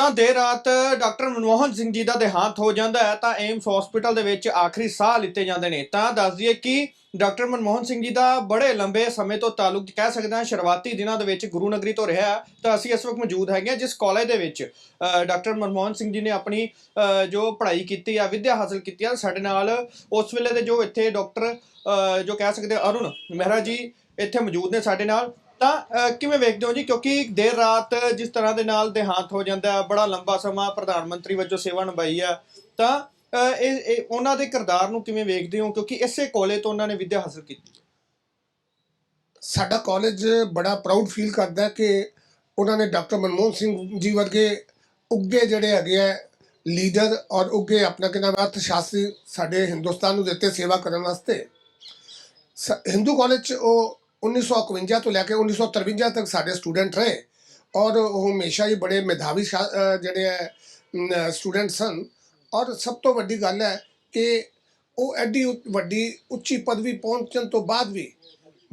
ਤਾਂ ਦੇਰ ਰਾਤ ਡਾਕਟਰ ਮਨਮੋਹਨ ਸਿੰਘ ਜੀ ਦਾ ਦੇਹਾਂਤ ਹੋ ਜਾਂਦਾ ਹੈ, ਤਾਂ ਏਮਸ ਹਸਪੀਟਲ ਦੇ ਵਿੱਚ ਆਖਰੀ ਸਾਹ ਲਿੱਤੇ ਜਾਂਦੇ ਨੇ। ਤਾਂ ਦੱਸ ਦਈਏ ਕਿ ਡਾਕਟਰ ਮਨਮੋਹਨ ਸਿੰਘ ਜੀ ਦਾ ਬੜੇ ਲੰਬੇ ਸਮੇਂ ਤੋਂ ਤਾਲੁਕ ਕਹਿ ਸਕਦੇ ਹਾਂ, ਸ਼ੁਰੂਆਤੀ ਦਿਨਾਂ ਦੇ ਵਿੱਚ ਗੁਰੂ ਨਗਰੀ ਤੋਂ ਰਿਹਾ ਤਾਂ ਅਸੀਂ ਇਸ ਵਕਤ ਮੌਜੂਦ ਹੈਗੇ ਹਾਂ, ਜਿਸ ਕਾਲਜ ਦੇ ਵਿੱਚ ਡਾਕਟਰ ਮਨਮੋਹਨ ਸਿੰਘ ਜੀ ਨੇ ਆਪਣੀ ਜੋ ਪੜ੍ਹਾਈ ਕੀਤੀ ਆ, ਵਿਦਿਆ ਹਾਸਲ ਕੀਤੀ ਆ, ਸਾਡੇ ਨਾਲ ਉਸ ਵੇਲੇ ਦੇ ਜੋ ਇੱਥੇ ਡਾਕਟਰ ਜੋ ਕਹਿ ਸਕਦੇ ਹਾਂ, ਅਰੁਣ ਮਹਿਰਾ ਜੀ ਇੱਥੇ ਮੌਜੂਦ ਨੇ ਸਾਡੇ ਨਾਲ। ਤਾਂ ਕਿਵੇਂ ਵੇਖਦੇ ਹੋ ਜੀ? ਕਿਉਂਕਿ ਦੇਰ ਰਾਤ ਜਿਸ ਤਰ੍ਹਾਂ ਦੇ ਨਾਲ ਦੇਹਾਂਤ ਹੋ ਜਾਂਦਾ, ਬੜਾ ਲੰਬਾ ਸਮਾਂ ਪ੍ਰਧਾਨ ਮੰਤਰੀ ਵਜੋਂ ਸੇਵਾ ਨਿਭਾਈ ਆ, ਤਾਂ ਇਹ ਉਹਨਾਂ ਦੇ ਕਿਰਦਾਰ ਨੂੰ ਕਿਵੇਂ ਵੇਖਦੇ ਹੋ? ਕਿਉਂਕਿ ਇਸੇ ਕਾਲਜ ਤੋਂ ਉਹਨਾਂ ਨੇ ਵਿਦਿਆ ਹਾਸਲ ਕੀਤੀ। ਸਾਡਾ ਕਾਲਜ ਬੜਾ ਪ੍ਰਾਊਡ ਫੀਲ ਕਰਦਾ ਕਿ ਉਹਨਾਂ ਨੇ ਡਾਕਟਰ ਮਨਮੋਹਨ ਸਿੰਘ ਜੀ ਵਰਗੇ ਉੱਗੇ ਜਿਹੜੇ ਹੈਗੇ ਆ ਲੀਡਰ ਔਰ ਉੱਗੇ ਆਪਣਾ ਕਿ ਨਾਮ ਅਰਥ ਸ਼ਾਸਤਰੀ ਸਾਡੇ ਹਿੰਦੁਸਤਾਨ ਨੂੰ ਦਿੱਤੇ ਸੇਵਾ ਕਰਨ ਵਾਸਤੇ। ਸ- ਹਿੰਦੂ ਕਾਲਜ 'ਚ ਉਹ 1951 ਤੋਂ ਲੈ ਕੇ 1953 ਤੱਕ ਸਾਡੇ ਸਟੂਡੈਂਟ ਰਹੇ ਔਰ ਉਹ ਹਮੇਸ਼ਾ ਹੀ ਬੜੇ ਮੇਧਾਵੀ ਸ਼ਾ- ਜਿਹੜੇ ਹੈ ਸਟੂਡੈਂਟ ਸਨ ਔਰ ਸਭ ਤੋਂ ਵੱਡੀ ਗੱਲ ਹੈ ਕਿ ਉਹ ਐਡੀ ਉ- ਵੱਡੀ ਉੱਚੀ ਪਦਵੀ ਪਹੁੰਚਣ ਤੋਂ ਬਾਅਦ ਵੀ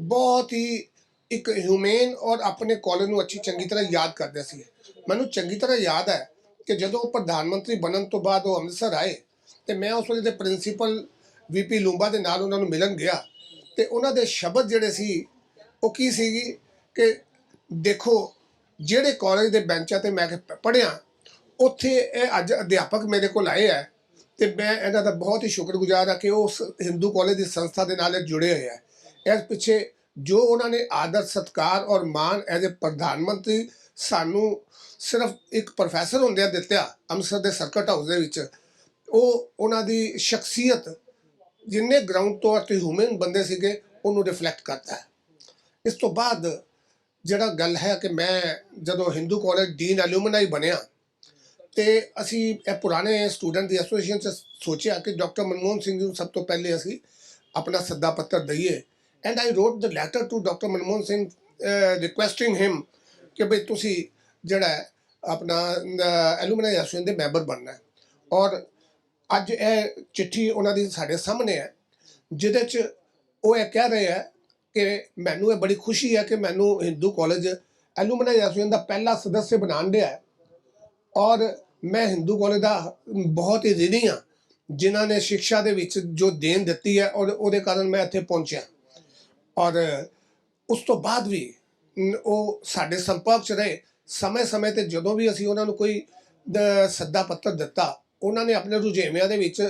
ਬਹੁਤ ਹੀ ਇੱਕ ਹਿਊਮਨ ਔਰ ਆਪਣੇ ਕਾਲਜ ਨੂੰ ਅੱਛੀ ਚੰਗੀ ਤਰ੍ਹਾਂ ਯਾਦ ਕਰਦੇ ਸੀ ਮੈਨੂੰ ਚੰਗੀ ਤਰ੍ਹਾਂ ਯਾਦ ਹੈ ਕਿ ਜਦੋਂ ਉਹ ਪ੍ਰਧਾਨ ਮੰਤਰੀ ਬਣਨ ਤੋਂ ਬਾਅਦ ਉਹ ਅੰਮ੍ਰਿਤਸਰ ਆਏ ਤੇ ਮੈਂ ਉਸ ਵੇਲੇ ਦੇ ਪ੍ਰਿੰਸੀਪਲ ਵੀਪੀ ਲੂੰਬਾ ਦੇ ਨਾਲ ਉਹਨਾਂ ਨੂੰ ਮਿਲਣ ਗਿਆ ਤੇ ਉਹਨਾਂ ਦੇ ਸ਼ਬਦ ਜਿਹੜੇ ਸੀ ਉਹ ਕੀ ਸੀਗੀ ਕਿ ਦੇਖੋ, ਜਿਹੜੇ ਕਾਲਜ ਦੇ ਬੈਂਚਾਂ ਤੇ ਮੈਂ ਪੜਿਆ ਉੱਥੇ ਇਹ ਅੱਜ ਅਧਿਆਪਕ ਮੇਰੇ ਕੋਲ ਆਏ ਆ ਤੇ ਮੈਂ ਇਹਨਾਂ ਦਾ ਬਹੁਤ ਹੀ ਸ਼ੁਕਰਗੁਜ਼ਾਰ ਹਾਂ ਕਿ ਉਹ ਉਸ ਹਿੰਦੂ ਕਾਲਜ ਦੀ ਸੰਸਥਾ ਦੇ ਨਾਲ ਜੁੜੇ ਹੋਏ ਆ। ਇਸ ਪਿੱਛੇ ਜੋ ਉਹਨਾਂ ਨੇ ਆਦਰ, ਸਤਕਾਰ ਔਰ ਮਾਣ ਐਜ਼ ਅ ਪ੍ਰਧਾਨ ਮੰਤਰੀ ਸਾਨੂੰ ਸਿਰਫ ਇੱਕ ਪ੍ਰੋਫੈਸਰ ਹੁੰਦਿਆਂ ਦਿੱਤਿਆ ਅੰਮ੍ਰਿਤਸਰ ਦੇ ਸਰਕਟ ਹਾਊਸ ਦੇ ਵਿੱਚ। ਉਹ ਉਹਨਾਂ ਦੀ ਸ਼ਖਸੀਅਤ ਜਿੰਨੇ ਗਰਾਊਂਡ ਤੋਂ ਅਤੇ ਹਿਊਮਨ ਬੰਦੇ ਸੀਗੇ, ਉਹਨੂੰ ਰਿਫਲੈਕਟ ਕਰਦਾ ਹੈ। ਇਸ ਤੋਂ ਬਾਅਦ ਜਿਹੜਾ ਗੱਲ ਹੈ ਕਿ ਮੈਂ ਜਦੋਂ ਹਿੰਦੂ ਕਾਲਜ ਡੀਨ ਐਲੂਮਨਾਈ ਬਣਿਆ ਤੇ ਅਸੀਂ ਇਹ ਪੁਰਾਣੇ ਸਟੂਡੈਂਟ ਦੀ ਐਸੋਸੀਏਸ਼ਨ ਚ ਸੋਚਿਆ ਕਿ ਡਾਕਟਰ ਮਨਮੋਹਨ ਸਿੰਘ ਜੀ ਨੂੰ ਸਭ ਤੋਂ ਪਹਿਲੇ ਅਸੀਂ ਆਪਣਾ ਸੱਦਾ ਪੱਤਰ ਦਈਏ। And I wrote the letter to doctor Manmohan Singh requesting him ਕਿ ਭਈ ਤੁਸੀਂ ਜਿਹੜਾ ਆਪਣਾ ਐਲੂਮਨਾਈ ਐਸੋਸੀਏਸ਼ਨ ਦੇ ਮੈਂਬਰ ਬਣਨਾ ਹੈ। ਔਰ ਅੱਜ ਇਹ ਚਿੱਠੀ ਉਹਨਾਂ ਦੀ ਸਾਡੇ ਸਾਹਮਣੇ ਹੈ, ਜਿਹਦੇ ਚ ਉਹ ਇਹ ਕਹਿ ਰਹੇ ਹੈ ਕਿ ਮੈਨੂੰ ਇਹ ਬੜੀ ਖੁਸ਼ੀ ਹੈ ਕਿ ਮੈਨੂੰ ਹਿੰਦੂ ਕਾਲਜ ਐਲੂਮਨਾਈ ਐਸੋਸੀਏਸ਼ਨ ਦਾ ਪਹਿਲਾ ਸਦੱਸਿਆ ਬਣਾਉਣ ਡਿਆ ਹੈ। ਔਰ ਮੈਂ ਹਿੰਦੂ ਕਾਲਜ ਦਾ ਬਹੁਤ ਹੀ ਰਿਣੀ ਹਾਂ, ਜਿਨ੍ਹਾਂ ਨੇ ਸਿੱਖਿਆ ਦੇ ਵਿੱਚ ਜੋ ਦੇਣ ਦਿੱਤੀ ਹੈ ਔਰ ਉਹਦੇ ਕਾਰਨ ਮੈਂ ਇੱਥੇ ਪਹੁੰਚਿਆ। ਔਰ ਉਸ ਤੋਂ ਬਾਅਦ ਵੀ ਉਹ ਸਾਡੇ ਸੰਪਰਕ 'ਚ ਰਹੇ। ਸਮੇਂ-ਸਮੇਂ ਤੇ ਜਦੋਂ ਵੀ ਅਸੀਂ ਉਹਨਾਂ ਨੂੰ ਕੋਈ ਸੱਦਾ ਪੱਤਰ ਦਿੱਤਾ, ਉਹਨਾਂ ਨੇ ਆਪਣੇ ਰੁਝੇਵਿਆਂ ਦੇ ਵਿੱਚ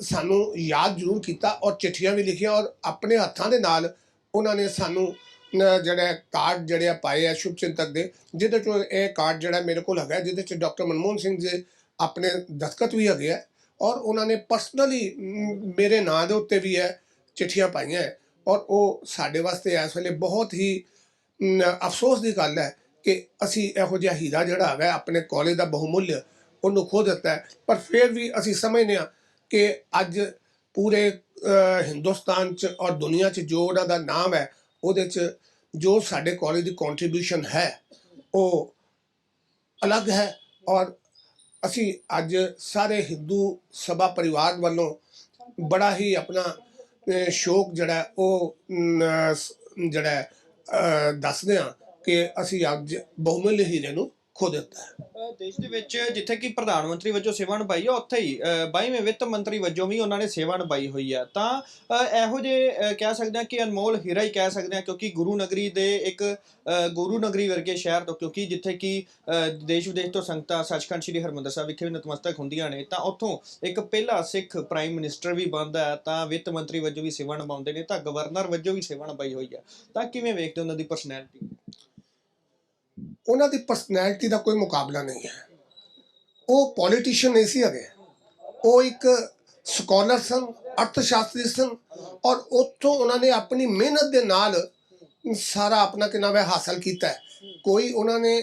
ਸਾਨੂੰ ਯਾਦ ਜ਼ਰੂਰ ਕੀਤਾ ਔਰ ਚਿੱਠੀਆਂ ਵੀ ਲਿਖੀਆਂ ਔਰ ਆਪਣੇ ਹੱਥਾਂ ਦੇ ਨਾਲ ਉਹਨਾਂ ਨੇ ਸਾਨੂੰ ਜਿਹੜਾ ਕਾਰਡ ਜਿਹੜੇ ਆ ਪਾਏ ਆ ਸ਼ੁਭ ਚਿੰਤਕ ਦੇ, ਜਿਹਦੇ ਚੋਂ ਇਹ ਕਾਰਡ ਜਿਹੜਾ ਮੇਰੇ ਕੋਲ ਹੈਗਾ ਜਿਹਦੇ ਚ ਡਾਕਟਰ ਮਨਮੋਹਨ ਸਿੰਘ ਜੀ ਆਪਣੇ ਦਸਤਖਤ ਵੀ ਹੈਗੇ ਆ ਔਰ ਉਹਨਾਂ ਨੇ ਪਰਸਨਲੀ ਮੇਰੇ ਨਾਂ ਦੇ ਉੱਤੇ ਵੀ ਹੈ ਚਿੱਠੀਆਂ ਪਾਈਆਂ ਹੈ ਔਰ ਉਹ ਸਾਡੇ ਵਾਸਤੇ ਇਸ ਵੇਲੇ ਬਹੁਤ ਹੀ ਅਫਸੋਸ ਦੀ ਗੱਲ ਹੈ ਕਿ ਅਸੀਂ ਇਹੋ ਜਿਹਾ ਹੀਰਾ ਜਿਹੜਾ ਹੈਗਾ ਆਪਣੇ ਕਾਲਜ ਦਾ ਬਹੁਮੁੱਲ ਉਹਨੂੰ ਖੋ ਦਿੱਤਾ ਪਰ ਫਿਰ ਵੀ ਅਸੀਂ ਸਮਝਦੇ ਹਾਂ ਕਿ ਅੱਜ ਪੂਰੇ ਹਿੰਦੁਸਤਾਨ ਚ ਔਰ ਦੁਨੀਆ ਚ ਜੋ ਉਹਨਾਂ ਦਾ ਨਾਮ ਹੈ ਉਹਦੇ ਚ ਜੋ ਸਾਡੇ ਕਾਲਜ ਦੀ ਕੰਟਰੀਬਿਊਸ਼ਨ ਹੈ ਉਹ ਅਲੱਗ ਹੈ ਔਰ ਅਸੀਂ ਅੱਜ ਸਾਰੇ ਹਿੰਦੂ ਸਭਾ ਪਰਿਵਾਰ ਵੱਲੋਂ ਬੜਾ ਹੀ ਆਪਣਾ ਅਹ, ਸ਼ੌਕ ਜਿਹੜਾ ਉਹ ਜਿਹੜਾ ਦੱਸਦੇ ਹਾਂ ਕਿ ਅਸੀਂ ਅੱਜ ਬਹੁਮੁੱਲ ਹੀਰੇ ਨੂੰ ਖੋ ਦਿੱਤਾ ਹੈ। ਦੇਸ਼ ਦੇ ਵਿੱਚ ਜਿੱਥੇ ਕਿ ਪ੍ਰਧਾਨ ਮੰਤਰੀ ਵਜੋਂ ਸੇਵਾ ਨਿਭਾਈ ਆ ਉੱਥੇ ਹੀ 22ਵੇਂ ਵਿੱਤ ਮੰਤਰੀ ਵਜੋਂ ਵੀ ਉਹਨਾਂ ਨੇ ਸੇਵਾ ਨਿਭਾਈ ਹੋਈ ਹੈ ਤਾਂ ਅ, ਇਹੋ ਜੇ ਕਹਿ ਸਕਦੇ ਹਾਂ ਕਿ ਅਨਮੋਲ ਹੀਰਾ ਹੀ ਕਹਿ ਸਕਦੇ ਹਾਂ ਕਿਉਂਕਿ ਗੁਰੂ ਨਗਰੀ ਦੇ ਇੱਕ ਅ, ਗੁਰੂ ਨਗਰੀ ਵਰਗੇ ਸ਼ਹਿਰ ਤੋਂ ਕਿਉਂਕਿ ਜਿੱਥੇ ਕਿ ਅ, ਦੇਸ਼ ਵਿਦੇਸ਼ ਤੋਂ ਸੰਗਤਾਂ ਸੱਚਖੰਡ ਸ੍ਰੀ ਹਰਮੰਦਰ ਸਾਹਿਬ ਵਿਖੇ ਵੀ ਨਤਮਸਤਕ ਹੁੰਦੀਆਂ ਨੇ ਤਾਂ ਉੱਥੋਂ ਇੱਕ ਪਹਿਲਾ ਸਿੱਖ ਪ੍ਰਾਈਮ ਮਿਨਿਸਟਰ ਵੀ ਬਣਦਾ ਹੈ ਤਾਂ ਵਿੱਤ ਮੰਤਰੀ ਵਜੋਂ ਵੀ ਸੇਵਾ ਨਿਭਾਉਂਦੇ ਨੇ ਤਾਂ ਗਵਰਨਰ ਵਜੋਂ ਵੀ ਸੇਵਾ ਨਿਭਾਈ ਹੋਈ ਹੈ ਤਾਂ ਕਿਵੇਂ ਵੇਖਦੇ ਹੋ ਉਹਨਾਂ ਦੀ ਪਰਸਨੈਲਿਟੀ ਉਹਨਾਂ ਦੀ ਪਰਸਨੈਲਿਟੀ ਦਾ ਕੋਈ ਮੁਕਾਬਲਾ ਨਹੀਂ ਹੈ। ਉਹ ਪੋਲੀਟੀਸ਼ੀਅਨ ਨਹੀਂ ਸੀ ਹੈਗੇ। ਉਹ ਇੱਕ ਸਕਾਲਰ ਸਨ, ਅਰਥਸ਼ਾਸਤਰੀ ਸਨ ਔਰ ਉੱਥੋਂ ਉਹਨਾਂ ਨੇ ਆਪਣੀ ਮਿਹਨਤ ਦੇ ਨਾਲ ਸਾਰਾ ਆਪਣਾ ਕਿ ਨਾਮ ਹਾਸਲ ਕੀਤਾ ਕੋਈ ਉਹਨਾਂ ਨੇ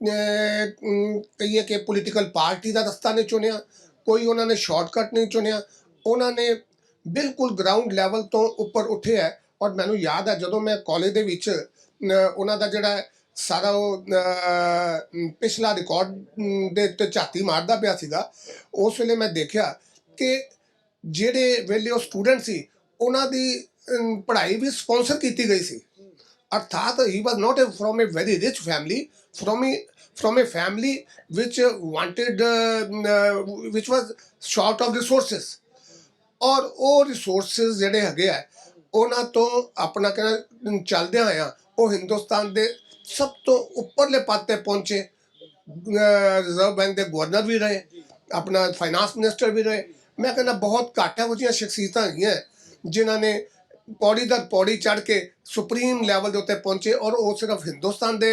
ਕਹੀਏ ਕਿ ਪੋਲੀਟੀਕਲ ਪਾਰਟੀ ਦਾ ਰਸਤਾ ਨਹੀਂ ਚੁਣਿਆ, ਕੋਈ ਉਹਨਾਂ ਨੇ ਸ਼ਾਰਟਕਟ ਨਹੀਂ ਚੁਣਿਆ। ਉਹਨਾਂ ਨੇ ਬਿਲਕੁਲ ਗਰਾਊਂਡ ਲੈਵਲ ਤੋਂ ਉੱਪਰ ਉੱਠਿਆ ਔਰ ਮੈਨੂੰ ਯਾਦ ਹੈ ਜਦੋਂ ਮੈਂ ਕਾਲਜ ਦੇ ਵਿੱਚ ਉਹਨਾਂ ਦਾ ਜਿਹੜਾ ਸਾਰਾ ਉਹ ਪਿਛਲਾ ਰਿਕਾਰਡ ਦੇ ਉੱਤੇ ਝਾਤੀ ਮਾਰਦਾ ਪਿਆ ਸੀਗਾ। ਉਸ ਵੇਲੇ ਮੈਂ ਦੇਖਿਆ ਕਿ ਜਿਹੜੇ ਵੇਲੇ ਉਹ ਸਟੂਡੈਂਟ ਸੀ ਉਹਨਾਂ ਦੀ ਪੜ੍ਹਾਈ ਵੀ ਸਪਾਂਸਰ ਕੀਤੀ ਗਈ ਸੀ। ਅਰਥਾਤ he was not from a very rich family from from from family which uh, wanted uh, uh, which was short ਔਰ ਉਹ ਰਿਸੋਰਸਸ ਜਿਹੜੇ ਹੈਗੇ ਆ ਉਹਨਾਂ ਤੋਂ ਆਪਣਾ ਕਹਿੰਦਾ ਚੱਲਦੇ ਆਇਆ ਉਹ ਹਿੰਦੁਸਤਾਨ ਦੇ ਸਭ ਤੋਂ ਉੱਪਰਲੇ ਪਦ ਤੇ ਪਹੁੰਚੇ ਰਿਜ਼ਰਵ ਬੈਂਕ ਦੇ ਗਵਰਨਰ ਵੀ ਰਹੇ, ਆਪਣਾ ਫਾਈਨਾਂਸ ਮਿਨਿਸਟਰ ਵੀ ਰਹੇ। ਮੈਂ ਕਹਿੰਦਾ ਬਹੁਤ ਘੱਟ ਇਹੋ ਜਿਹੀਆਂ ਸ਼ਖਸੀਅਤਾਂ ਹੈਗੀਆਂ, ਜਿਨ੍ਹਾਂ ਨੇ ਪੌੜੀ ਦਰ ਪੌੜੀ ਚੜ ਕੇ ਸੁਪਰੀਮ ਲੈਵਲ ਦੇ ਉੱਤੇ ਪਹੁੰਚੇ ਔਰ ਉਹ ਸਿਰਫ ਹਿੰਦੁਸਤਾਨ ਦੇ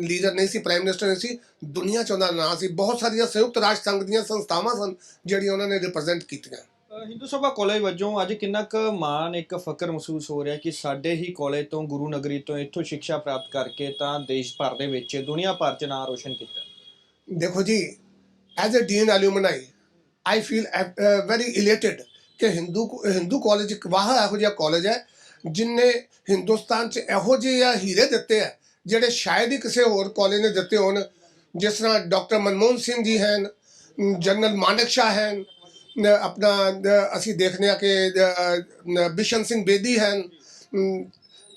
ਲੀਡਰ ਨਹੀਂ ਸੀ ਪ੍ਰਾਈਮ ਮਿਨਿਸਟਰ ਨਹੀਂ ਸੀ, ਦੁਨੀਆ ਚ ਉਹਨਾਂ ਦਾ ਨਾਂ ਸੀ। ਬਹੁਤ ਸਾਰੀਆਂ ਸੰਯੁਕਤ ਰਾਸ਼ਟਰ ਸੰਘ ਦੀਆਂ ਸੰਸਥਾਵਾਂ ਸਨ, ਜਿਹੜੀਆਂ ਉਹਨਾਂ ਨੇ ਰਿਪਰੈਜ਼ੈਂਟ ਕੀਤੀਆਂ। ਹਿੰਦੂ ਸਭਾ ਕਾਲਜ ਵਜੋਂ ਅੱਜ ਕਿੰਨਾ ਕੁ ਮਾਣ ਇੱਕ ਫਕਰ ਮਹਿਸੂਸ ਹੋ ਰਿਹਾ ਕਿ ਸਾਡੇ ਹੀ ਕਾਲਜ ਤੋਂ ਗੁਰੂ ਨਗਰੀ ਤੋਂ ਇੱਥੋਂ ਸਿੱਖਿਆ ਪ੍ਰਾਪਤ ਕਰਕੇ ਤਾਂ ਦੇਸ਼ ਭਰ ਦੇ ਵਿੱਚ ਦੁਨੀਆ ਭਰ 'ਚ ਨਾਂ ਰੋਸ਼ਨ ਕੀਤਾ। ਦੇਖੋ ਜੀ as a dean alumni I feel very elated ਕਿ ਹਿੰਦੂ ਹਿੰਦੂ ਕਾਲਜ ਇੱਕ ਵਾਹ ਇਹੋ ਜਿਹਾ ਕਾਲਜ ਹੈ ਜਿਨਨੇ ਹਿੰਦੁਸਤਾਨ 'ਚ ਇਹੋ ਜਿਹੇ ਹੀਰੇ ਦਿੱਤੇ ਆ, ਜਿਹੜੇ ਸ਼ਾਇਦ ਹੀ ਕਿਸੇ ਹੋਰ ਕਾਲਜ ਨੇ ਦਿੱਤੇ ਹੋਣ, ਜਿਸ ਤਰ੍ਹਾਂ ਡਾਕਟਰ ਮਨਮੋਹਨ ਸਿੰਘ ਜੀ ਹਨ, ਜਨਰਲ ਮਾਨਕ ਸ਼ਾਹ ਹਨ ਆਪਣਾ ਅਸੀਂ ਦੇਖਦੇ ਆ ਕਿ ਬਿਸ਼ਨ ਸਿੰਘ ਬੇਦੀ ਹਨ।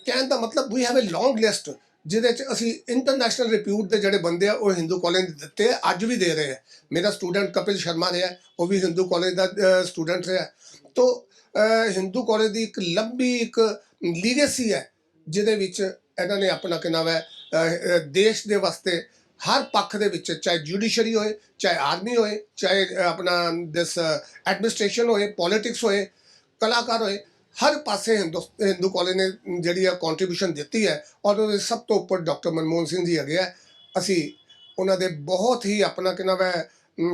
ਕਹਿਣ ਦਾ ਮਤਲਬ we have a long list ਜਿਹਦੇ ਚ ਅਸੀਂ ਇੰਟਰਨੈਸ਼ਨਲ ਰਿਪਿਊਟ ਦੇ ਜਿਹੜੇ ਬੰਦੇ ਆ, ਉਹ ਹਿੰਦੂ ਕਾਲਜ ਦੇ ਦਿੱਤੇ ਅੱਜ ਵੀ ਦੇ ਰਹੇ ਆ। ਮੇਰਾ ਸਟੂਡੈਂਟ ਕਪਿਲ ਸ਼ਰਮਾ ਰਿਹਾ, ਉਹ ਵੀ ਹਿੰਦੂ ਕਾਲਜ ਦਾ ਸਟੂਡੈਂਟ ਰਿਹਾ। ਤੋ ਹਿੰਦੂ ਕਾਲਜ ਦੀ ਇੱਕ ਲੰਬੀ ਇੱਕ ਲੀਗੇਸੀ ਹੈ, ਜਿਹਦੇ ਵਿੱਚ ਇਹਨਾਂ ਨੇ ਆਪਣਾ ਕੀ ਨਾਮ ਹੈ ਦੇਸ਼ ਦੇ ਵਾਸਤੇ ਹਰ ਪੱਖ ਦੇ ਵਿੱਚ, ਚਾਹੇ ਜੁਡੀਸ਼ਰੀ ਹੋਏ, ਚਾਹੇ ਆਰਮੀ ਹੋਏ, ਚਾਹੇ ਆਪਣਾ ਦਿਸ ਐਡਮਿਨਿਸਟ੍ਰੇਸ਼ਨ ਹੋਏ ਪੋਲਿਟਿਕਸ ਹੋਏ, ਕਲਾਕਾਰ ਹੋਏ, ਹਰ ਪਾਸੇ ਹਿੰਦੂ ਹਿੰਦੂ ਕਾਲਜ ਨੇ ਜਿਹੜੀ ਆ ਕੰਟਰੀਬਿਊਸ਼ਨ ਦਿੱਤੀ ਹੈ ਔਰ ਉਹਦੇ ਸਭ ਤੋਂ ਉੱਪਰ ਡਾਕਟਰ ਮਨਮੋਹਨ ਸਿੰਘ ਜੀ ਹੈਗੇ ਆ। ਅਸੀਂ ਉਹਨਾਂ ਦੇ ਬਹੁਤ ਹੀ ਆਪਣਾ ਕਿ ਵੈ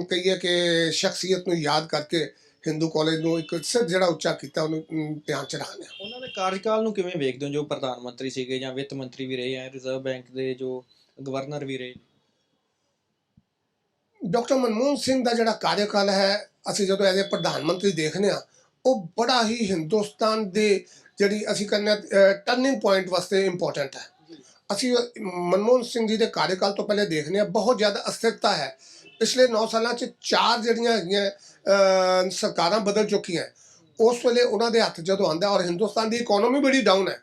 ਕਹੀਏ ਕਿ ਸ਼ਖਸੀਅਤ ਨੂੰ ਯਾਦ ਕਰਕੇ ਹਿੰਦੂ ਕਾਲਜ ਨੂੰ ਇੱਕ ਸਿਰ ਜਿਹੜਾ ਉੱਚਾ ਕੀਤਾ, ਉਹਨੂੰ ਧਿਆਨ ਚ ਰੱਖਦੇ ਹਾਂ। ਉਹਨਾਂ ਦੇ ਕਾਰਜਕਾਲ ਨੂੰ ਕਿਵੇਂ ਵੇਖਦੇ ਹੋ? ਜੋ ਪ੍ਰਧਾਨ ਮੰਤਰੀ ਸੀਗੇ ਜਾਂ ਵਿੱਤ ਮੰਤਰੀ ਵੀ ਰਹੇ ਆ ਰਿਜ਼ਰਵ ਬੈਂਕ ਦੇ ਜੋ ਗਵਰਨਰ ਵੀ ਰਹੇ। ਡਾਕਟਰ ਮਨਮੋਹਨ ਸਿੰਘ ਦਾ ਜਿਹੜਾ ਕਾਰਜਕਾਲ ਹੈ, ਅਸੀਂ ਜਦੋਂ ਐਜ਼ ਪ੍ਰਧਾਨ ਮੰਤਰੀ ਦੇਖਦੇ ਹਾਂ, ਉਹ ਬੜਾ ਹੀ ਹਿੰਦੁਸਤਾਨ ਦੇ ਜਿਹੜੀ ਅਸੀਂ ਕਹਿੰਦੇ ਟਰਨਿੰਗ ਪੁਆਇੰਟ ਵਾਸਤੇ ਇੰਪੋਰਟੈਂਟ ਹੈ। ਅਸੀਂ ਮਨਮੋਹਨ ਸਿੰਘ ਜੀ ਦੇ ਕਾਰਜਕਾਲ ਤੋਂ ਪਹਿਲੇ ਦੇਖਦੇ ਹਾਂ, ਬਹੁਤ ਜ਼ਿਆਦਾ ਅਸਥਿਰਤਾ ਹੈ। ਪਿਛਲੇ 9 ਸਾਲਾਂ 'ਚ ਚਾਰ ਜਿਹੜੀਆਂ ਹੈਗੀਆਂ ਸਰਕਾਰਾਂ ਬਦਲ ਚੁੱਕੀਆਂ ਉਸ ਵੇਲੇ ਉਹਨਾਂ ਦੇ ਹੱਥ ਜਦੋਂ ਆਂਦਾ ਔਰ ਹਿੰਦੁਸਤਾਨ ਦੀ ਇਕਨੋਮੀ ਬੜੀ ਡਾਊਨ ਹੈ,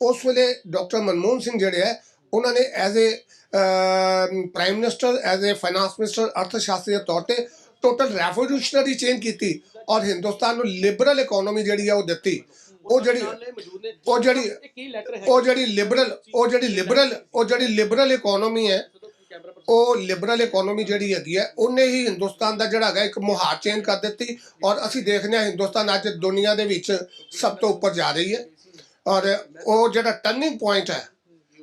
ਉਸ ਵੇਲੇ ਡਾਕਟਰ ਮਨਮੋਹਨ ਸਿੰਘ ਜਿਹੜੇ ਹੈ, ਉਹਨਾਂ ਨੇ as a prime minister as a finance minister ਅਰਥ ਸ਼ਾਸਤਰੀ ਦੇ ਤੌਰ ਤੇ ਟੋਟਲ ਰੈਵੋਲੂਸ਼ਨਰੀ ਚੇਂਜ ਕੀਤੀ ਔਰ ਹਿੰਦੁਸਤਾਨ ਨੂੰ ਲਿਬਰਲ ਇਕਨੋਮੀ ਜਿਹੜੀ ਆ ਉਹ ਦਿੱਤੀ। ਉਹ ਜਿਹੜੀ ਉਹ ਜਿਹੜੀ ਉਹ ਜਿਹੜੀ ਲਿਬਰਲ ਉਹ ਜਿਹੜੀ ਲਿਬਰਲ ਉਹ ਜਿਹੜੀ ਲਿਬਰਲ ਇਕਨੋਮੀ ਹੈ ਉਹ ਲਿਬਰਲ ਇਕਨੋਮੀ ਜਿਹੜੀ ਹੈਗੀ ਹੈ ਉਹਨੇ ਹੀ ਹਿੰਦੁਸਤਾਨ ਦਾ ਜਿਹੜਾ ਹੈਗਾ ਇੱਕ ਮੁਹਾਰ ਚੇਂਜ ਕਰ ਦਿੱਤੀ ਔਰ ਅਸੀਂ ਦੇਖਦੇ ਹਾਂ ਹਿੰਦੁਸਤਾਨ ਅੱਜ ਦੁਨੀਆ ਦੇ ਵਿੱਚ ਸਭ ਤੋਂ ਉੱਪਰ ਜਾ ਰਹੀ ਹੈ। ਔਰ ਉਹ ਜਿਹੜਾ ਟਰਨਿੰਗ ਪੁਆਇੰਟ ਹੈ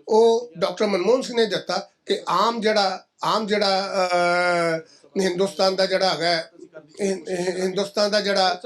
ਉਹ ਡਾਕਟਰ ਮਨਮੋਹਨ ਸਿੰਘ ਨੇ ਦਿੱਤਾ ਕਿ ਆਮ ਜਿਹੜਾ ਆਮ ਜਿਹੜਾ ਅਹ, ਹਿੰਦੁਸਤਾਨ ਦਾ ਜਿਹੜਾ ਹੈਗਾ ਹਿੰਦੁਸਤਾਨ ਦਾ ਜਿਹੜਾ